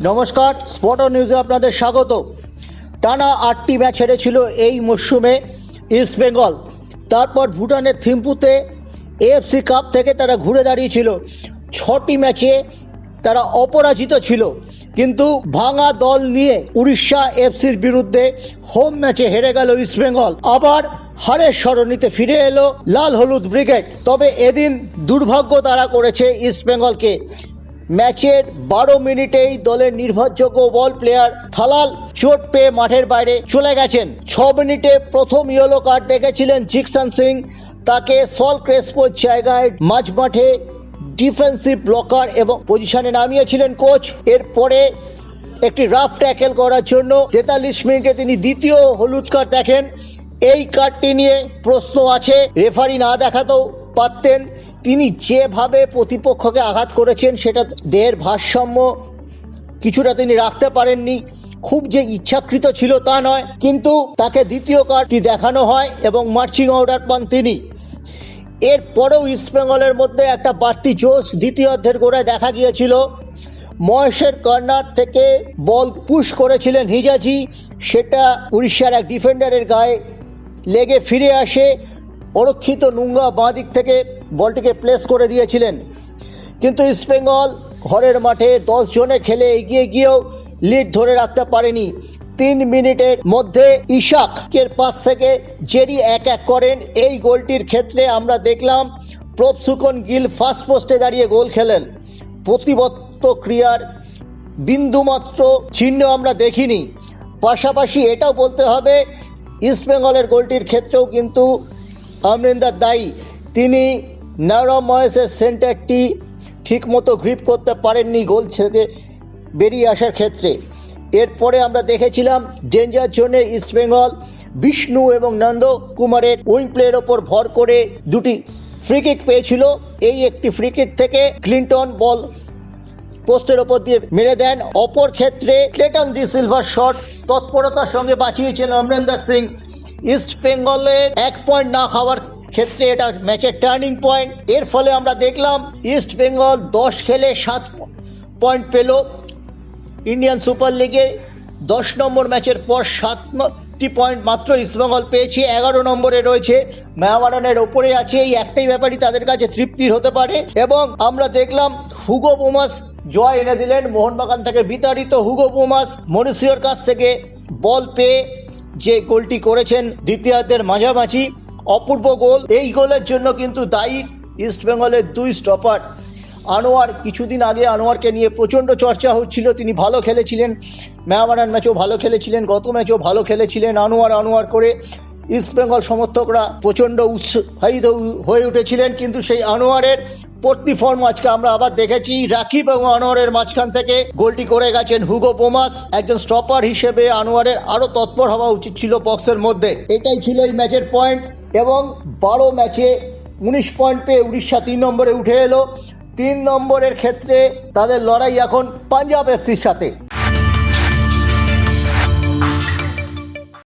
নমস্কার স্পটার নিউজে আপনাদের স্বাগত টানা আটটি ম্যাচ হেরেছিল এই মরশুমে ইস্ট বেঙ্গল তারপর ভুটানের থিম্পুতে এএফসি কাপ থেকে তারা ঘুরে দাঁড়িয়েছিল। ছটি ম্যাচে তারা অপরাজিত ছিল। কিন্তু ভাঙা দল নিয়ে উড়িষ্যা এফসির বিরুদ্ধে হোম ম্যাচে হেরে গেল ইস্টবেঙ্গল আবার হারের সরণিতে ফিরে এলো লাল হলুদ ব্রিগেড। তবে এদিন দুর্ভাগ্য তারা করেছে ইস্টবেঙ্গলকে ম্যাচের বারো মিনিটেই দলের নির্ভরযোগ্য বল প্লেয়ার থালাল চোট পেয়ে মাঠের বাইরে চলে গেছেন। ছ মিনিটে প্রথম ইয়েলো কার্ড দেখেছিলেন জিকসান সিং। তাকে সল ক্রেসপোর জায়গায় মাঝ মাঠে ডিফেন্সিভ ব্লকার এবং পজিশনে নামিয়েছিলেন কোচ। এরপরে একটি রাফ ট্যাকেল করার জন্য তেতাল্লিশ মিনিটে তিনি দ্বিতীয় হলুদ কার্ড দেখেন। এই কার্ডটি নিয়ে প্রশ্ন আছে। রেফারি না দেখাতেও পারতেন। তিনি যেভাবে প্রতিপক্ষকে আঘাত করেছেন, সেটা দেহের ভারসাম্য কিছুটা তিনি রাখতে পারেননি। খুব যে ইচ্ছাকৃত ছিল তা নয়, কিন্তু তাকে দ্বিতীয় কার্ডটি দেখানো হয় এবং মার্চিং অর্ডার পান তিনি। এরপরেও ইস্টবেঙ্গলের মধ্যে একটা বাড়তি জোশ দ্বিতীয় অর্ধের গোড়ায় দেখা গিয়েছিল। মহেশের কর্নার থেকে বল পুশ করেছিলেন হিজাজি। সেটা উড়িষ্যার এক ডিফেন্ডারের গায়ে লেগে ফিরে আসে। অরক্ষিত নুঙ্গা বাঁ দিক থেকে বলটিকে প্লেস করে দিয়েছিলেন। কিন্তু ইস্টবেঙ্গল ঘরের মাঠে দশ জনে খেলে এগিয়ে গিয়েও লিড ধরে রাখতে পারেনি। তিন মিনিটের মধ্যে ইশাকের পাশ থেকে জেরি এক এক করেন। এই গোলটির ক্ষেত্রে আমরা দেখলাম প্রপসুকন গিল ফার্স্ট পোস্টে দাঁড়িয়ে গোল খেলেন। প্রতিবত্ত ক্রিয়ার বিন্দুমাত্র চিহ্ন আমরা দেখিনি। পাশাপাশি এটাও বলতে হবে ইস্টবেঙ্গলের গোলটির ক্ষেত্রেও কিন্তু অমরিন্দার দায়ী তিনি নারম ময়েসের সেন্টারটি ঠিকমতো গ্রিপ করতে পারেননি গোল থেকে বেরিয়ে আসার ক্ষেত্রে। এরপরে আমরা দেখেছিলাম ডেঞ্জার জোনে ইস্টবেঙ্গল বিষ্ণু এবং নন্দ কুমারের উইং প্লের ওপর ভর করে দুটি ফ্রিকিক পেয়েছিল। এই একটি ফ্রিকিক থেকে ক্লিন্টন বল পোস্টের ওপর দিয়ে মেরে দেন। অপর ক্ষেত্রে ক্লেটন ডি সিলভার শট তৎপরতার সঙ্গে বাঁচিয়েছেন অমরেন্দার সিং। ইস্ট বেঙ্গলের এক পয়েন্ট না খাওয়ার ক্ষেত্রে এটা ম্যাচের টার্নিং পয়েন্ট এর ফলে আমরা দেখলাম ইস্ট বেঙ্গল দশ খেলে সাত পয়েন্ট পেল। ইন্ডিয়ান সুপার লিগে দশ নম্বর ম্যাচের পর সাতটি পয়েন্ট মাত্র ইস্টবেঙ্গল পেয়েছে। এগারো নম্বরে রয়েছে মায়াবাড়ানের ওপরে আছে। এই একটাই ব্যাপারই তাদের কাছে তৃপ্তির হতে পারে। এবং আমরা দেখলাম হুগো বোমাস জয় এনে দিলেন। মোহনবাগান থেকে বিতাড়িত হুগো বোমাস মরিসিওর কাছ থেকে। বল পেয়ে যে গোলটি করেছেন দ্বিতীয়ার্ধের মাঝামাঝি, অপূর্ব গোল। এই গোলের জন্য কিন্তু দায়ী ইস্টবেঙ্গলের দুই স্টপার আনোয়ার, কিছুদিন আগে আনোয়ারকে নিয়ে প্রচণ্ড চর্চা হচ্ছিল। তিনি ভালো খেলেছিলেন। ম্যামারান ম্যাচেও ভালো খেলেছিলেন, গত ম্যাচেও ভালো খেলেছিলেন আনোয়ার। আনোয়ার করে ইস্টবেঙ্গল সমর্থকরা প্রচণ্ড উৎসাহিত হয়ে উঠেছিলেন, কিন্তু সেই আনোয়ারের প্রতিফর্ম আজকে আমরা আবার দেখেছি। রাকিব এবং আনোয়ারের মাঝখান থেকে গোলটি করে গেছেন হুগো বোমাস, একজন স্টপার হিসেবে আনোয়ারের আরও তৎপর হওয়া উচিত ছিল বক্সের মধ্যে। এটাই ছিল এই ম্যাচের পয়েন্ট এবং বারো ম্যাচে উনিশ পয়েন্ট পেয়ে উড়িষ্যা তিন নম্বরে উঠে এলো। তিন নম্বরের ক্ষেত্রে তাদের লড়াই এখন পাঞ্জাব এফসির সাথে।